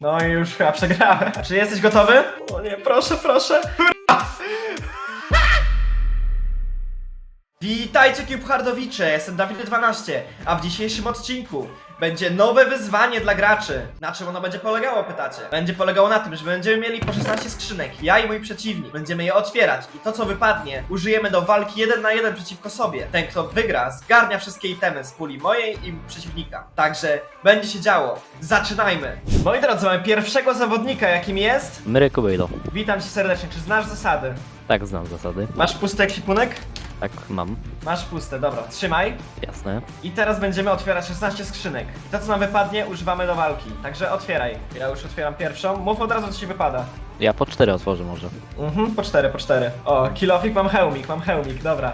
No i już chyba przegrałem. Czy jesteś gotowy? O nie, proszę, proszę. Witajcie Cube jestem Dawid12, a w dzisiejszym odcinku będzie nowe wyzwanie dla graczy. Na czym ono będzie polegało, pytacie? Będzie polegało na tym, że będziemy mieli po 16 skrzynek, ja i mój przeciwnik. Będziemy je otwierać i to co wypadnie użyjemy do walki 1 na 1 przeciwko sobie. Ten kto wygra zgarnia wszystkie itemy z puli mojej i przeciwnika. Także będzie się działo. Zaczynajmy! Moi drodzy, mamy pierwszego zawodnika jakim jest... Myryku Bejdo. Witam cię serdecznie, czy znasz zasady? Tak, znam zasady. Masz pusty ekwipunek? Tak, mam. Masz puste, dobra, trzymaj. Jasne. I teraz będziemy otwierać 16 skrzynek. I to co nam wypadnie, używamy do walki. Także otwieraj. Ja już otwieram pierwszą. Mów od razu, co ci wypada. Ja po cztery otworzę może. Mhm, po cztery, po cztery. O, kilofik, mam hełmik, mam hełmik, dobra.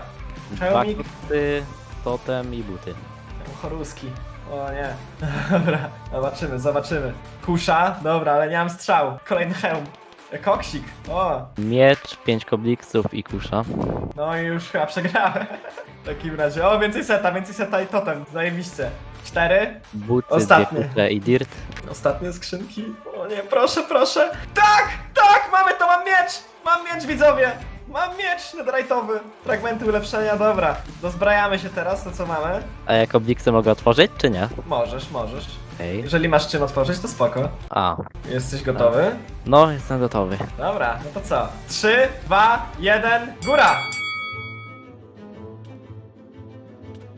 Hełmik, Buty, totem i buty. choruski. O nie. Dobra, zobaczymy, zobaczymy. Kusza, dobra, ale nie mam strzał. Kolejny hełm. Koksik, o. Miecz, pięć kobliksów i kusza. No i już chyba przegrałem. W takim razie. O, więcej seta, więcej seta i totem. Zajebiście. Cztery. Buty, Ostatnie. dwie kusze i dirt. Ostatnie skrzynki. O nie, proszę, proszę. Tak, tak, mamy to, mam miecz. Mam miecz, widzowie. Mam miecz netherite'owy. Fragmenty ulepszenia, dobra. Dozbrajamy się teraz, to co mamy. A ja kobliksy mogę otworzyć, czy nie? Możesz, możesz. Okej. Jeżeli masz czym otworzyć, to spoko. A, Jesteś gotowy? no jestem gotowy. Dobra, no to co? 3, 2, 1, góra!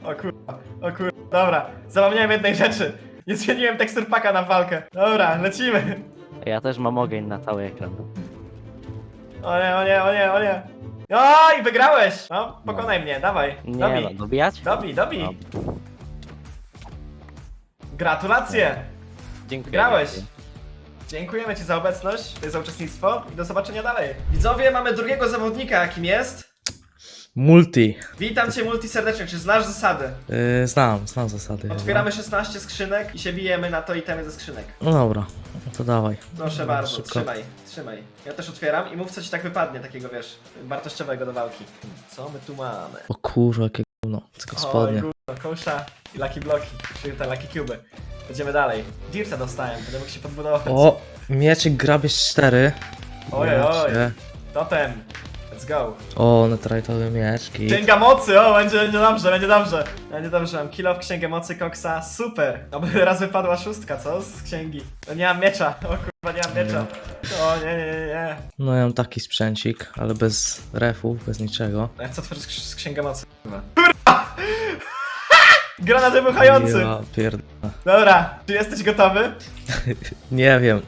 O kurwa, o kurwa, dobra. Zapomniałem jednej rzeczy. Nie zmieniłem tekstur paka na walkę. Dobra, lecimy. Ja też mam ogień na cały ekran. O nie, o nie, o nie, o nie. Oj, wygrałeś! No, pokonaj mnie, dawaj. Nie no, Dobij, dobijać? dobij, dobij. No. Gratulacje! Dziękuję. Grałeś. Dziękujemy Ci za obecność, za uczestnictwo i do zobaczenia dalej. Widzowie, mamy drugiego zawodnika, jakim jest. Multi. Witam Cię multi serdecznie, czy znasz zasady? Yy, znam, znam zasady. Otwieramy 16 skrzynek i się bijemy na to itemy ze skrzynek. No dobra, no to dawaj. Proszę Dobra, bardzo, szybko. trzymaj, trzymaj. Ja też otwieram i mów co Ci tak wypadnie, takiego wiesz, wartościowego do walki. Co my tu mamy? O kurwa, jakie gówno. Tylko spodnie. Oj, gówno, kołsza i lucky bloki, czyli te lucky cube. Będziemy dalej. Dirta dostałem, będę mógł się podbudować. O, mieczyk grabież 4. Oj, oj. Miecze. Totem. Let's go. O, netrajtowy mieczki. Księga mocy, o, będzie, będzie dobrze, będzie dobrze. Będzie dobrze, mam kill of księgę mocy koksa, super. Oby raz wypadła szóstka, co? Z księgi. No nie mam miecza, o kurwa, nie mam miecza. O, nie, nie, nie, nie. No ja mam taki sprzęcik, ale bez refów, bez niczego. Ja chcę otworzyć ks- z księgę mocy. Kurwa! Granat wybuchający! Ja. Dobra, czy jesteś gotowy? Nie wiem.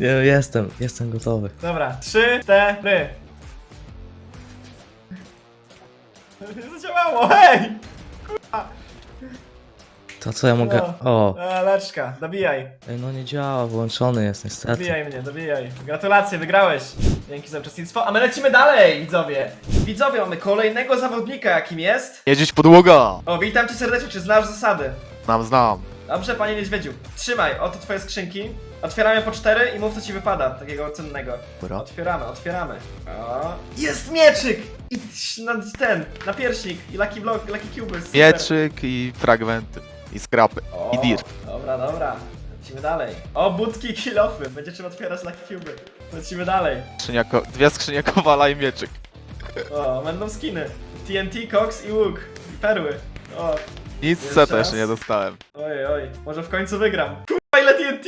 Nie wiem, jestem, jestem gotowy. Dobra, trzy, cztery. Zadziałało, hej! To co ja mogę... O, A, leczka, dobijaj. Ej, no nie działa, włączony jest niestety. Dobijaj mnie, dobijaj. Gratulacje, wygrałeś. Dzięki za uczestnictwo, a my lecimy dalej, widzowie. Widzowie, mamy kolejnego zawodnika, jakim jest... Jeździć podłoga! O, witam cię serdecznie, czy znasz zasady? Znam, znam. Dobrze, panie niedźwiedziu. Trzymaj, oto twoje skrzynki. Otwieramy po cztery i mów, co ci wypada, takiego cennego. Dobra. Otwieramy, otwieramy. O. Jest mieczyk! I na ten, na pierśnik, i lucky block, lucky cube. super. Mieczyk i fragmenty. I skrapy. O, I dirt. Dobra, dobra. Lecimy dalej. O, budki i kilofy. Będzie trzeba otwierać lucky cube. Lecimy dalej. Skrzynia ko- dwie skrzynie kowala i mieczyk. O, będą skiny. TNT, Cox i łuk. I perły. O, Nic Jeszcze też raz? nie dostałem. oj, oj. Może w końcu wygram. Kurwa, ile TNT!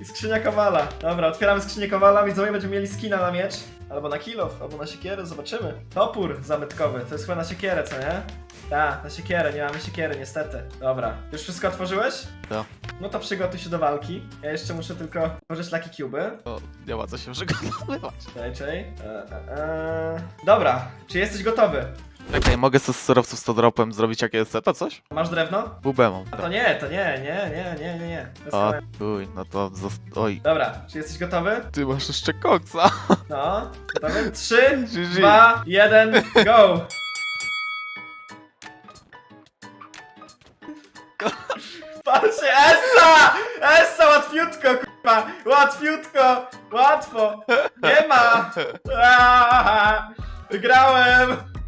I skrzynia Kowala. Dobra, otwieramy skrzynię Kowala. Widzowie będziemy mieli skina na miecz. Albo na kilof, albo na siekierę, zobaczymy. Topór zabytkowy. To jest chyba na siekierę, co nie? Tak, na siekierę. Nie mamy siekiery, niestety. Dobra. Już wszystko otworzyłeś? Tak. No to przygotuj się do walki. Ja jeszcze muszę tylko tworzyć lucky cube. O, nie ma co się przygotowywać. Czekaj, czekaj. E, e, e. Dobra, czy jesteś gotowy? Czekaj, mogę z surowców z dropem zrobić jakie jest to coś? Masz drewno? Bubę mam. A to nie, to nie, nie, nie, nie, nie, nie. To jest A, kolejne. uj, no to zost... Oj, Dobra, czy jesteś gotowy? ty masz jeszcze koksa. No, gotowy? Trzy, GG. dwa, jeden, go! Patrzcie, Essa! Essa, łatwiutko, kurwa! Łatwiutko! Łatwo! Nie ma! Aaaa! Wygrałem!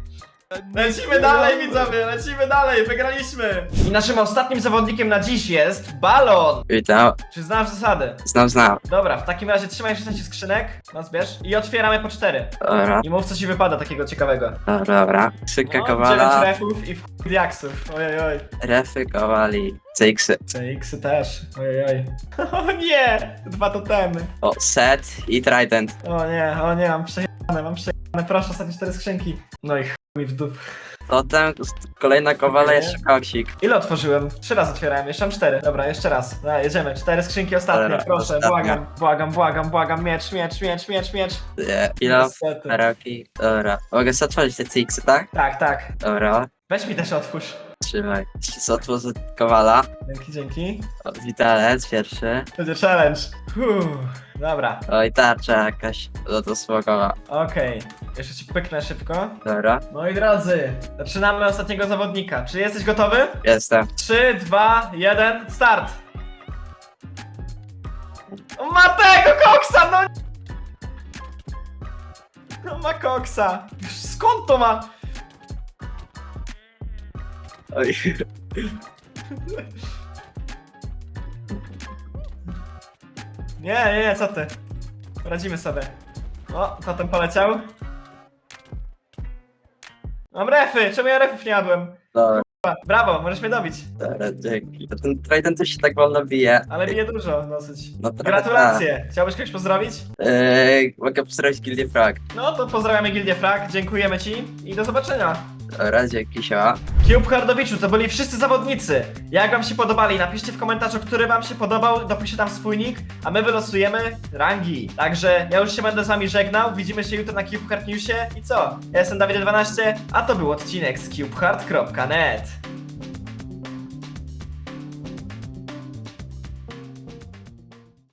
Lecimy dalej, widzowie, lecimy dalej, wygraliśmy! I naszym ostatnim zawodnikiem na dziś jest Balon! Witam, Czy znasz zasady? znam, znam. Dobra, w takim razie trzymaj 16 skrzynek, no zbierz, i otwieramy po 4. Dobra, I mów co ci wypada takiego ciekawego. dobra, dobra. Szybka No, kowala, 9 refów i w chuj diaksów, ojej oj. refy, kowali, CX. CX-y też, ojej oj. O nie! Dwa totemy. O, set i trident. O nie, o nie, mam przejebane, mam przejebane, proszę, ostatnie cztery skrzynki. No i. mi w dup. Potem kolejna kowala, jeszcze koksik. Ile otworzyłem? Trzy razy otwierałem, jeszcze mam cztery. Dobra, jeszcze raz. Dobra, jedziemy. Cztery skrzynki ostatnie, Dobra, proszę, ostatnia. błagam, błagam, błagam, błagam, miecz, miecz, miecz, miecz, miecz. Nie, Pilo, Niestety. Dobra. Mogę sobie otworzyć te CX, tak? Tak, tak. Dobra. Weź mi też otwórz. Trzymaj. Jeszcze otworzę kowala. Dzięki, dzięki. O, witalec pierwszy. Będzie challenge. Uff, dobra, Oj, tarcza jakaś. To smokowa. okej. Jeszcze ci pyknę szybko. Dobra. Moi drodzy, zaczynamy ostatniego zawodnika. Czy jesteś gotowy? Jestem. 3, 2, 1, start! On ma tego koksa, no! No ma koksa. Skąd to ma? Oj. Nie, nie, nie, co ty? Radzimy sobie. O, potem poleciał. Mam refy! Czemu ja refów nie jadłem? Dobra, Brawo, możesz mnie dobić. dobra, dzięki. Ten trident to się tak wolno bije. Ale bije dużo dosyć. No trochę Gratulacje! Chciałbyś kogoś pozdrowić? Eee, mogę pozdrowić Gildię Frag. No to pozdrawiamy Gildię Frag, dziękujemy ci i do zobaczenia. Dobra, dzięki, siema. Cube Hardowiczu, to byli wszyscy zawodnicy. Jak wam się podobali? Napiszcie w komentarzu, który wam się podobał, dopiszcie tam swój nick, a my wylosujemy rangi. Także ja już się będę z wami żegnał, widzimy się jutro na CubeHard Newsie i co? Ja jestem Dawid12, a to był odcinek z CubeHard.net.